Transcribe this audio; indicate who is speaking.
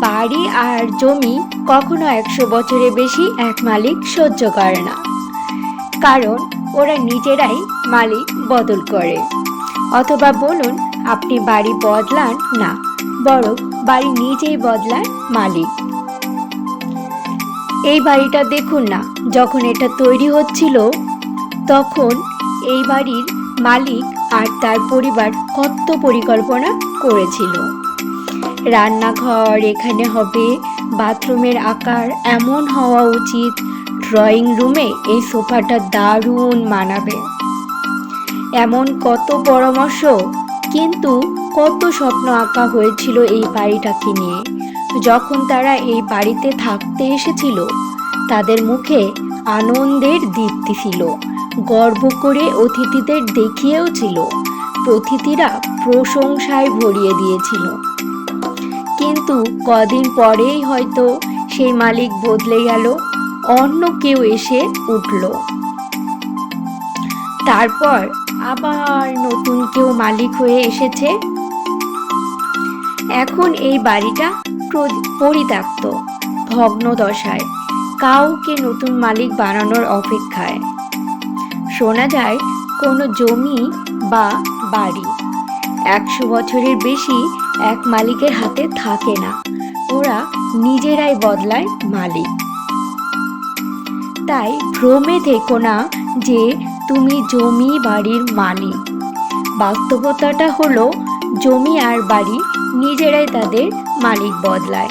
Speaker 1: বাড়ি আর জমি কখনো একশো বছরের বেশি এক মালিক সহ্য করে না। কারণ ওরা নিজেরাই মালিক বদল করে। অথবা বলুন, আপনি বাড়ি বদলান না, বরং বাড়ি নিজেই বদলান মালিক। এই বাড়িটা দেখুন না, যখন এটা তৈরি হচ্ছিল, তখন এই বাড়ির মালিক আর তার পরিবার কত পরিকল্পনা করেছিল। রান্নাঘর, এখানে হবে বাথরুমের আকার এমন হওয়া উচিত, ড্রয়িং রুমে এই সোফাটা দারুণ মানাবে। এমন কত পরামর্শ, কিন্তু কত স্বপ্ন আঁকা হয়েছিল এই বাড়িটাকে নিয়ে। যখন তারা এই বাড়িতে থাকতে এসেছিল, তাদের মুখে আনন্দের দীপ্তি ছিল, গর্ব করে অতিথিদের দেখিয়েও ছিল অতিথিরা প্রশংসায় ভরিয়ে দিয়েছিল। কিন্তু কদিন পরেই হয়তো সেই মালিক বদলে গেল, অন্য কেউ এসে উঠল। তারপর আবার নতুন কেউ মালিক হয়ে এসেছে। এখন এই বাড়িটা পরিত্যক্ত ভগ্ন দশায় কাউকে নতুন মালিক বানানোর অপেক্ষায়। শোনা যায় কোনো জমি বা বাড়ি। একশো বছরের বেশি এক মালিকের হাতে থাকে না। ওরা নিজেরাই বদলায় মালিক। তাই ভ্রমে থেকো না যে তুমি জমি বাড়ির মালিক। বাস্তবতাটা হলো, জমি আর বাড়ি নিজেরাই তাদের মালিক বদলায়।